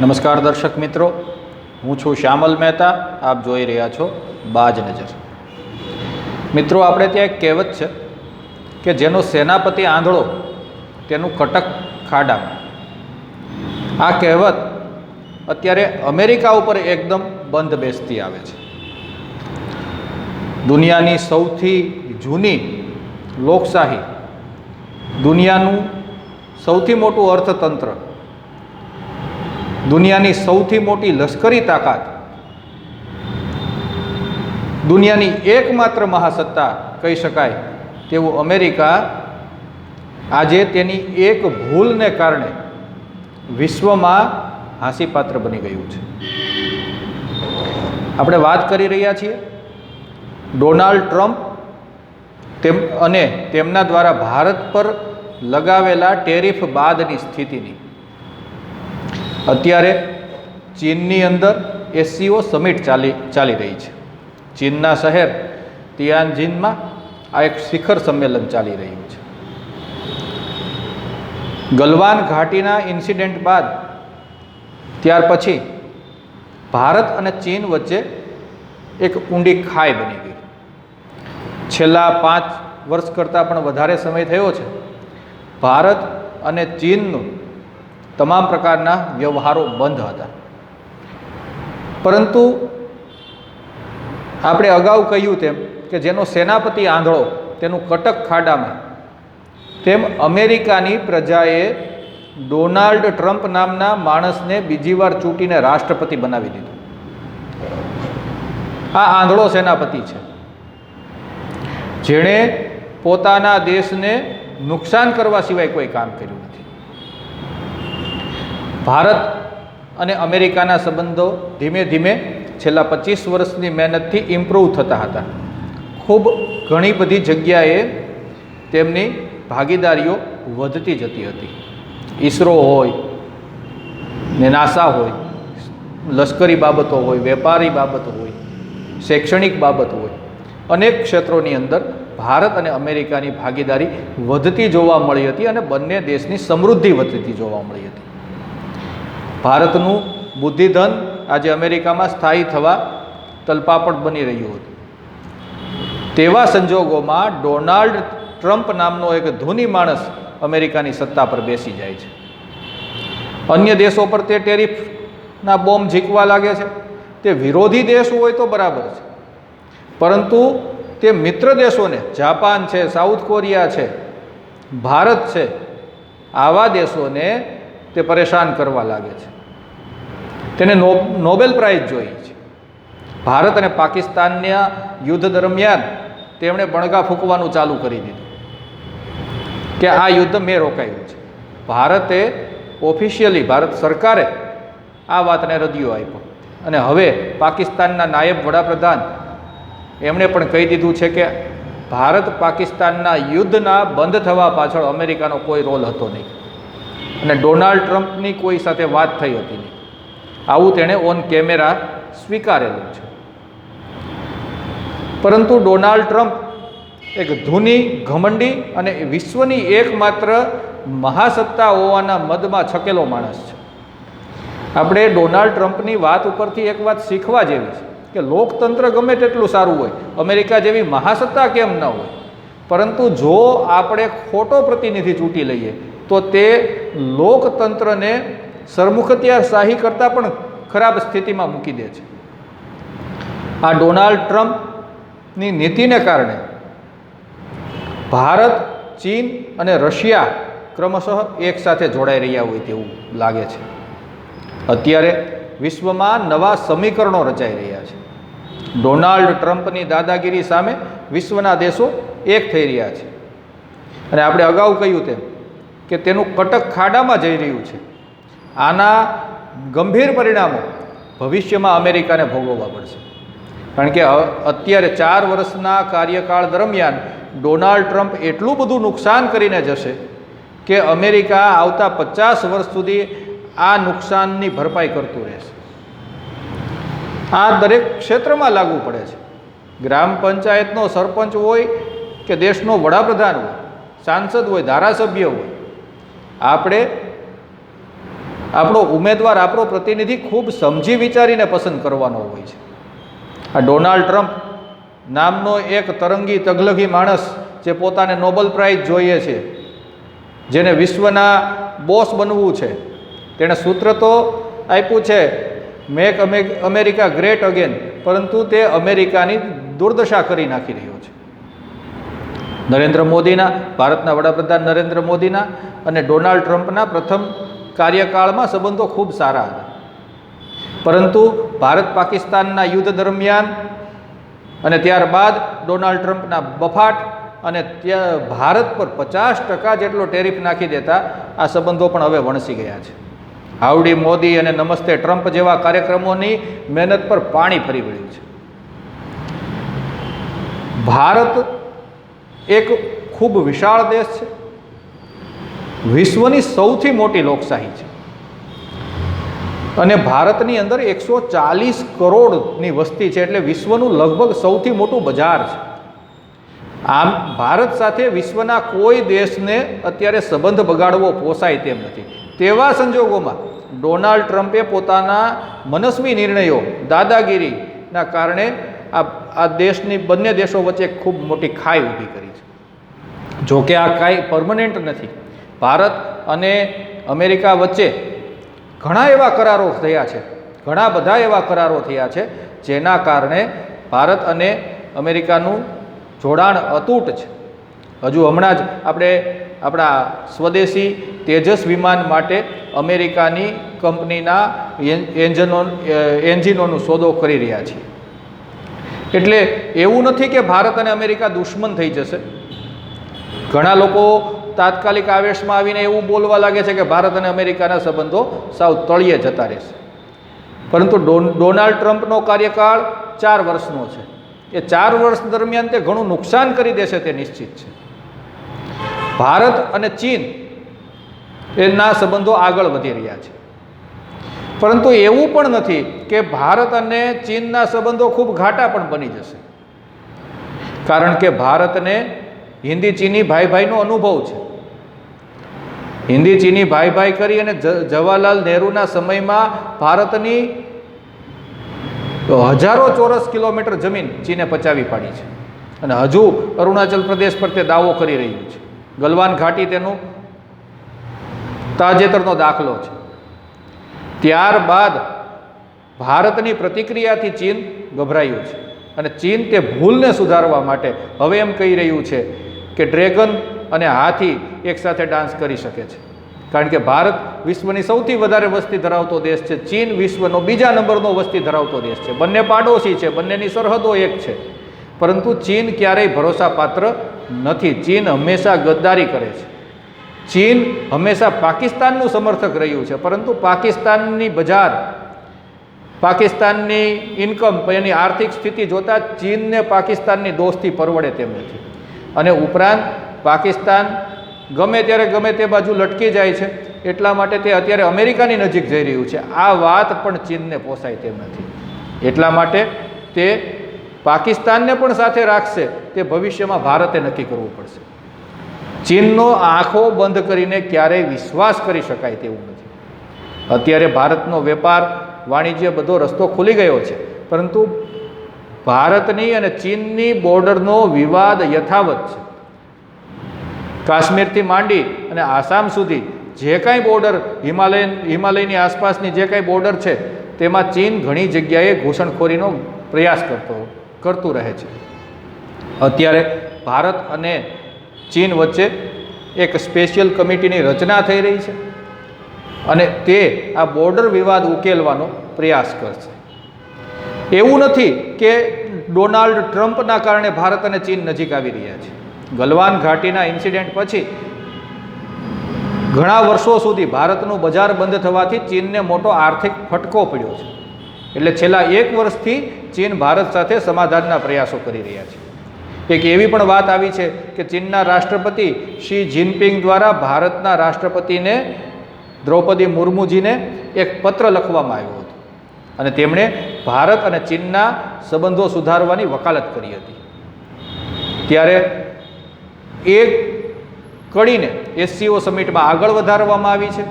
નમસ્કાર દર્શક મિત્રો, હું છું શ્યામલ મહેતા, આપ જોઈ રહ્યા છો બાજ નજર. મિત્રો, આપણે ત્યાં એક કહેવત છે કે જેનો સેનાપતિ આંધળો, તેનું કટક ખાડામાં. આ કહેવત અત્યારે અમેરિકા ઉપર એકદમ બંધ બેસતી આવે છે. દુનિયાની સૌથી જૂની લોકશાહી, દુનિયાનું સૌથી મોટું અર્થતંત્ર દુનિયાની સૌથી મોટી લશ્કરી તાકાત. દુનિયાની એકમાત્ર મહાસત્તા કહી શકાય તેવું અમેરિકા આજે તેની એક ભૂલને કારણે વિશ્વમાં હાંસીપાત્ર બની ગયું છે. આપણે વાત કરી રહ્યા છીએ ડોનાલ્ડ ટ્રમ્પ તેમ અને તેમના દ્વારા ભારત પર લગાવેલા ટેરિફ બાદની સ્થિતિની. અત્યારે ચીનની અંદર એસસીઓ સમિટ ચાલી ચાલી રહી છે. ચીનના શહેર તિયાનજીનમાં આ એક શિખર સંમેલન ચાલી રહ્યું છે. ગલવાન ઘાટીના ઇન્સિડેન્ટ બાદ ત્યાર પછી ભારત અને ચીન વચ્ચે એક ઊંડી ખાઈ બની ગઈ. છેલ્લા પાંચ વર્ષ કરતાં પણ વધારે સમય થયો છે. ભારત અને ચીનનું તમામ પ્રકારના વ્યવહારો બંધ હતા. પરંતુ આપણે અગાઉ કહ્યું તેમ કે જેનો સેનાપતિ આંધળો, તેનું કટક ખાડામાં, તેમ અમેરિકાની પ્રજાએ ડોનાલ્ડ ટ્રમ્પ નામના માણસને બીજી વાર ચૂંટીને રાષ્ટ્રપતિ બનાવી દીધો. આ આંધળો સેનાપતિ છે. જેણે પોતાના દેશને નુકસાન કરવા સિવાય કોઈ કામ કર્યું નથી. ભારત અને અમેરિકાના સંબંધો ધીમે ધીમે છેલ્લા પચીસ વર્ષની મહેનતથી ઇમ્પ્રૂવ થતા હતા. ખૂબ ઘણી બધી જગ્યાએ તેમની ભાગીદારીઓ વધતી જતી હતી. ઈસરો હોય ને નાસા હોય, લશ્કરી બાબતો હોય, વેપારી બાબતો હોય, શૈક્ષણિક બાબત હોય, અનેક ક્ષેત્રોની અંદર ભારત અને અમેરિકાની ભાગીદારી વધતી જોવા મળી હતી અને બંને દેશની સમૃદ્ધિ વધતી જોવા મળી હતી. ભારતનું બુદ્ધિધન આજે અમેરિકામાં સ્થાયી થવા તલપાપડ બની રહ્યું હતું. તેવા સંજોગોમાં ડોનાલ્ડ ટ્રમ્પ નામનો એક ધૂની માણસ અમેરિકાની સત્તા પર બેસી જાય છે. અન્ય દેશો પર તે ટેરિફના બોમ્બ ઝીકવા લાગે છે. તે વિરોધી દેશ હોય તો બરાબર છે. પરંતુ તે મિત્ર દેશોને, જાપાન છે, સાઉથ કોરિયા છે, ભારત છે, આવા દેશોને તે પરેશાન કરવા લાગે છે. તેને નોબેલ પ્રાઇઝ જોઈ છે. ભારત અને પાકિસ્તાનના યુદ્ધ દરમિયાન તેમણે બણગા ફૂંકવાનું ચાલુ કરી દીધું કે આ યુદ્ધ મેં રોકાયું છે. ભારતે ઓફિશિયલી ભારત સરકારે આ વાતને રદિયો આપ્યો. અને હવે પાકિસ્તાનના નાયબ વડાપ્રધાન એમણે પણ કહી દીધું છે કે ભારત પાકિસ્તાનના યુદ્ધના બંધ થવા પાછળ અમેરિકાનો કોઈ રોલ હતો નહીં. અને ડોનાલ્ડ ટ્રમ્પની કોઈ સાથે વાત થઈ હતી નહીં. આવું તેણે ઓન કેમેરા સ્વીકારેલું છે. પરંતુ ડોનાલ્ડ ટ્રમ્પ એક ધૂની, ઘમંડી અને વિશ્વની એકમાત્ર મહાસત્તા હોવાના મદમાં છકેલો માણસ છે. આપણે ડોનાલ્ડ ટ્રમ્પની વાત ઉપરથી એક વાત શીખવા જેવી છે કે લોકતંત્ર ગમે તેટલું સારું હોય, અમેરિકા જેવી મહાસત્તા કેમ ન હોય? પરંતુ જો આપણે ખોટો પ્રતિનિધિ ચૂંટી લઈએ, તો તે લોકતંત્રને સરમુખત્યારશાહી કરતાં પણ ખરાબ સ્થિતિમાં મૂકી દે છે. આ ડોનાલ્ડ ટ્રમ્પની નીતિને કારણે ભારત, ચીન અને રશિયા ક્રમશઃ એકસાથે જોડાઈ રહ્યા હોય તેવું લાગે છે. અત્યારે વિશ્વમાં નવા સમીકરણો રચાઈ રહ્યા છે. ડોનાલ્ડ ટ્રમ્પની દાદાગીરી સામે વિશ્વના દેશો એક થઈ રહ્યા છે. અને આપણે અગાઉ કહ્યું તેમ કે તેનું કટક ખાડામાં જઈ રહ્યું છે. આના ગંભીર પરિણામો ભવિષ્યમાં અમેરિકાને ભોગવવા પડશે. કારણ કે અત્યારે ચાર વર્ષના કાર્યકાળ દરમિયાન ડોનાલ્ડ ટ્રમ્પ એટલું બધું નુકસાન કરીને જશે કે અમેરિકા આવતા પચાસ વર્ષ સુધી આ નુકસાનની ભરપાઈ કરતું રહેશે. આ દરેક ક્ષેત્રમાં લાગુ પડે છે. ગ્રામ પંચાયતનો સરપંચ હોય કે દેશનો વડાપ્રધાન હોય, સાંસદ હોય, ધારાસભ્ય હોય, આપણે આપણો ઉમેદવાર, આપણો પ્રતિનિધિ ખૂબ સમજી વિચારીને પસંદ કરવાનો હોય છે. આ ડોનાલ્ડ ટ્રમ્પ નામનો એક તરંગી, તગલગી માણસ જે પોતાને નોબલ પ્રાઇઝ જોઈએ છે, જેને વિશ્વના બોસ બનવું છે, તેણે સૂત્ર તો આપ્યું છે મેક અમેરિકા ગ્રેટ અગેન પરંતુ તે અમેરિકાની દુર્દશા કરી નાખી રહ્યો છે. નરેન્દ્ર મોદીના, ભારતના વડાપ્રધાન નરેન્દ્ર મોદીના અને ડોનાલ્ડ ટ્રમ્પના પ્રથમ કાર્યકાળમાં સંબંધો ખૂબ સારા હતા. પરંતુ ભારત પાકિસ્તાનના યુદ્ધ દરમિયાન અને ત્યારબાદ ડોનાલ્ડ ટ્રમ્પના બફાટ અને ત્યાં ભારત પર પચાસ ટકા જેટલો ટેરિફ નાખી દેતા આ સંબંધો પણ હવે વણસી ગયા છે. હાવડી મોદી અને નમસ્તે ટ્રમ્પ જેવા કાર્યક્રમોની મહેનત પર પાણી ફરી વળ્યું છે. ભારત એક ખૂબ વિશાળ દેશ છે. વિશ્વની સૌથી મોટી લોકશાહી છે. અને ભારતની અંદર એકસો ચાલીસ કરોડની વસ્તી છે એટલે વિશ્વનું લગભગ સૌથી મોટું બજાર છે. આમ ભારત સાથે વિશ્વના કોઈ દેશને અત્યારે સંબંધ બગાડવો પોસાય તેમ નથી. તેવા સંજોગોમાં ડોનાલ્ડ ટ્રમ્પે પોતાના મનસ્વી નિર્ણયો દાદાગીરીના કારણે આ આ દેશની બંને દેશો વચ્ચે ખૂબ મોટી ખાઈ ઊભી કરી છે. જોકે આ કાંઈ પરમનન્ટ નથી. ભારત અને અમેરિકા વચ્ચે ઘણા એવા કરારો થયા છે. ઘણા બધા એવા કરારો થયા છે, જેના કારણે ભારત અને અમેરિકાનું જોડાણ અતૂટ છે. હજુ હમણાં જ આપણે આપણા સ્વદેશી તેજસ વિમાન માટે અમેરિકાની કંપનીના એન્જનો એન્જિનો એન્જિનોનો સોદો કરી રહ્યા છીએ. એટલે એવું નથી કે ભારત અને અમેરિકા દુશ્મન થઈ જશે. ઘણા લોકો તાત્કાલિક આવેશમાં આવીને એવું બોલવા લાગે છે કે ભારત અને અમેરિકાના સંબંધો સાવ તળિયે જતા રહેશે. પરંતુ ડોનાલ્ડ ટ્રમ્પનો કાર્યકાળ ચાર વર્ષનો છે. એ ચાર વર્ષ દરમિયાન તે ઘણું નુકસાન કરી દેશે તે નિશ્ચિત છે. ભારત અને ચીન એના સંબંધો આગળ વધી રહ્યા છે. પરંતુ એવું પણ નથી કે ભારત અને ચીનના સંબંધો ખૂબ ઘાટા પણ બની જશે. કારણ કે ભારતને હિન્દી ચીની ભાઈ ભાઈનો અનુભવ છે. હિન્દી ચીની ભાઈ ભાઈ કરી અને જવાહરલાલ નહેરુના સમયમાં ભારતની હજારો ચોરસ કિલોમીટર જમીન ચીને પચાવી પાડી છે. અને હજુ અરુણાચલ પ્રદેશ પર તે દાવો કરી રહ્યું છે. ગલવાન ઘાટી તેનું તાજેતરનો દાખલો છે. ત્યારબાદ ભારતની પ્રતિક્રિયાથી ચીન ગભરાયું છે. અને ચીન તે ભૂલને સુધારવા માટે હવે એમ કહી રહ્યું છે કે ડ્રેગન અને હાથી એકસાથે ડાન્સ કરી શકે છે. કારણ કે ભારત વિશ્વની સૌથી વધારે વસ્તી ધરાવતો દેશ છે. ચીન વિશ્વનો બીજા નંબરનો વસ્તી ધરાવતો દેશ છે. બંને પાડોશી છે. બંનેની સરહદો એક છે. પરંતુ ચીન ક્યારેય ભરોસાપાત્ર નથી. ચીન હંમેશા ગદ્દારી કરે છે. ચીન હંમેશા પાકિસ્તાનનું સમર્થક રહ્યું છે. પરંતુ પાકિસ્તાનની બજાર, પાકિસ્તાનની ઇન્કમ એની આર્થિક સ્થિતિ જોતાં ચીનને પાકિસ્તાનની દોસ્તી પરવડે તેમ નથી. અને ઉપરાંત પાકિસ્તાન ગમે ત્યારે ગમે તે બાજુ લટકી જાય છે, એટલા માટે તે અત્યારે અમેરિકાની નજીક જઈ રહ્યું છે. આ વાત પણ ચીનને પોસાય તેમ નથી. એટલા માટે તે પાકિસ્તાનને પણ સાથે રાખશે, તે ભવિષ્યમાં ભારતે નક્કી કરવું પડશે. ચીનનો આંખો બંધ કરીને ક્યારેય વિશ્વાસ કરી શકાય તેવું નથી. અત્યારે ભારતનો વેપાર, વાણિજ્ય બધો રસ્તો ખુલી ગયો છે, પરંતુ ભારતની અને ચીનની બોર્ડરનો વિવાદ યથાવત છે. કાશ્મીરથી માંડી અને આસામ સુધી જે કાંઈ બોર્ડર હિમાલયન, હિમાલયની આસપાસની જે કાંઈ બોર્ડર છે, તેમાં ચીન ઘણી જગ્યાએ ઘૂસણખોરીનો પ્રયાસ કરતો, કરતું રહે છે. અત્યારે ભારત અને ચીન વચ્ચે એક સ્પેશિયલ કમિટીની રચના થઈ રહી છે અને તે આ બોર્ડર વિવાદ ઉકેલવાનો પ્રયાસ કરશે. એવું નથી કે ડોનાલ્ડ ટ્રમ્પના કારણે ભારત અને ચીન નજીક આવી રહ્યા છે. ગલવાન ઘાટીના ઇન્સિડેન્ટ પછી ઘણા વર્ષો સુધી ભારતનું બજાર બંધ થવાથી ચીનને મોટો આર્થિક ફટકો પડ્યો છે. એટલે છેલ્લા એક વર્ષથી ચીન ભારત સાથે સમાધાનના પ્રયાસો કરી રહ્યા છે. એક એવી પણ વાત આવી છે કે ચીનના રાષ્ટ્રપતિ શી જિનપિંગ દ્વારા ભારતના રાષ્ટ્રપતિને દ્રૌપદી મુર્મુજીને એક પત્ર લખવામાં આવ્યો હતો. અને તેમણે ભારત અને ચીનના સંબંધો સુધારવાની વકાલત કરી હતી. ત્યારે એ કડીને એસસીઓ સમિટમાં આગળ વધારવામાં આવી છે.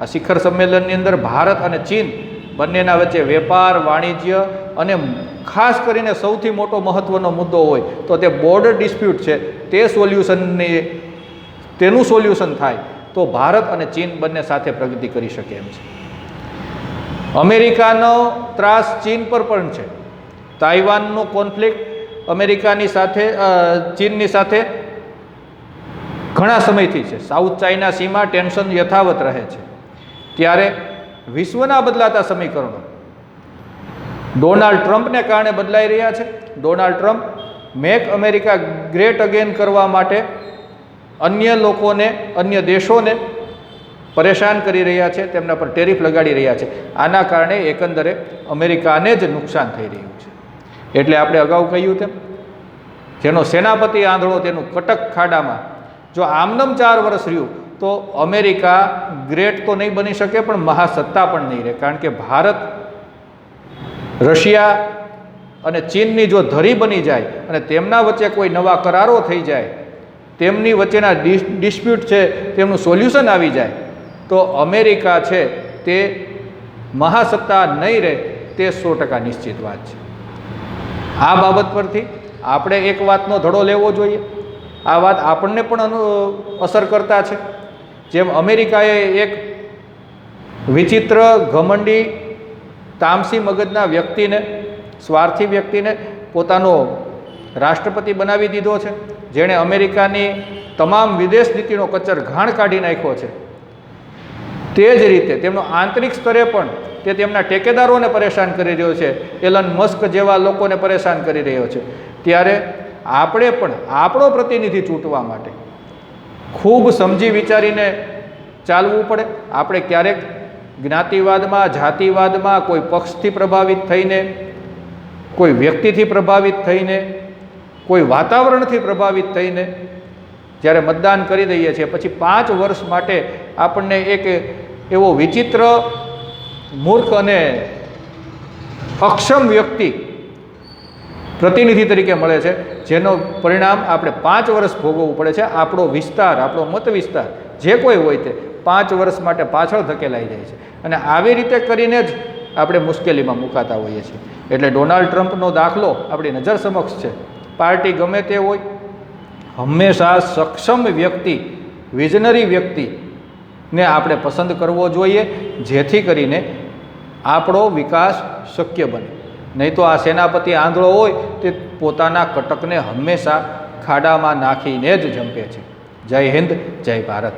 આ શિખર સંમેલનની અંદર ભારત અને ચીન બંનેના વચ્ચે વેપાર, વાણિજ્ય અને ખાસ કરીને સૌથી મોટો મહત્ત્વનો મુદ્દો હોય તો તે બોર્ડર ડિસ્પ્યુટ છે. તે સોલ્યુશનની તેનું સોલ્યુશન થાય તો ભારત અને ચીન બંને સાથે પ્રગતિ કરી શકે એમ છે. અમેરિકાનો ત્રાસ ચીન પર પણ છે. તાઇવાનનો કોન્ફ્લિક્ટ અમેરિકાની સાથે ચીનની સાથે ઘણા સમયથી છે. સાઉથ ચાઇના સીમાં ટેન્શન યથાવત રહે છે. ત્યારે વિશ્વના બદલાતા સમીકરણો. ડોનાલ્ડ ટ્રમ્પને કારણે બદલાઈ રહ્યા છે. Donald Trump make America great again કરવા માટે અન્ય લોકોને, અન્ય દેશોને પરેશાન કરી રહ્યા છે. તેમના પર ટેરિફ લગાડી રહ્યા છે. આના કારણે એકંદરે અમેરિકાને જ નુકસાન થઈ રહ્યું છે. એટલે આપણે અગાઉ કહ્યું તેમ, જેનો સેનાપતિ આંધળો તેનું કટક ખાડામાં જો આમનમ ચાર વર્ષ રહ્યું, તો અમેરિકા ગ્રેટ તો નહીં બની શકે, પણ મહાસત્તા પણ નહીં રહે. કારણ કે ભારત, રશિયા અને ચીનની જો ધરી બની જાય અને તેમના વચ્ચે કોઈ નવા કરારો થઈ જાય, તેમની વચ્ચેના ડિસ, ડિસ્પ્યુટ છે, તેમનું સોલ્યુશન આવી જાય, તો અમેરિકા છે તે મહાસત્તા નહીં રહે, તે સો ટકા નિશ્ચિત વાત છે. આ બાબત પરથી આપણે એક વાતનો ધડો લેવો જોઈએ. આ વાત આપણને પણ અસર કરતા છે. જેમ અમેરિકાએ એક વિચિત્ર ઘમંડી તામસી મગજના વ્યક્તિને, સ્વાર્થી વ્યક્તિને પોતાનો રાષ્ટ્રપતિ બનાવી દીધો છે. જેણે અમેરિકાની તમામ વિદેશ નીતિનો કચર ઘાણ કાઢી નાખ્યો છે. તે જ રીતે તેમનો આંતરિક સ્તરે પણ તે તેમના ટેકેદારોને પરેશાન કરી રહ્યો છે. એલન મસ્ક જેવા લોકોને પરેશાન કરી રહ્યો છે. ત્યારે આપણે પણ આપણો પ્રતિનિધિ ચૂંટવા માટે ખૂબ સમજી વિચારીને ચાલવું પડે. આપણે ક્યારેક જ્ઞાતિવાદમાં, જાતિવાદમાં, કોઈ પક્ષથી પ્રભાવિત થઈને, કોઈ વ્યક્તિથી પ્રભાવિત થઈને, કોઈ વાતાવરણથી પ્રભાવિત થઈને જ્યારે મતદાન કરી દઈએ છીએ, પછી પાંચ વર્ષ માટે આપણને એક એવો વિચિત્ર મૂર્ખ અને અક્ષમ વ્યક્તિ પ્રતિનિધિ તરીકે મળે છે, જેનો પરિણામ આપણે પાંચ વર્ષ ભોગવવું પડે છે. આપણો વિસ્તાર, આપણો મત વિસ્તાર જે કોઈ હોય તે પાંચ વર્ષ માટે પાછળ ધકેલાઈ જાય છે. અને આવી રીતે કરીને જ આપણે મુશ્કેલીમાં મુકાતા હોઈએ છીએ. એટલે ડોનાલ્ડ ટ્રમ્પનો દાખલો આપણી નજર સમક્ષ છે. પાર્ટી ગમે તે હોય, હંમેશા સક્ષમ વ્યક્તિ, વિઝનરી વ્યક્તિને આપણે પસંદ કરવો જોઈએ, જેથી કરીને આપણો વિકાસ શક્ય બને. નહીં તો આ સેનાપતિ આંધળો હોય તે પોતાના કટકને હંમેશા ખાડામાં નાખીને જ જંપે છે. જય હિન્દ, જય ભારત.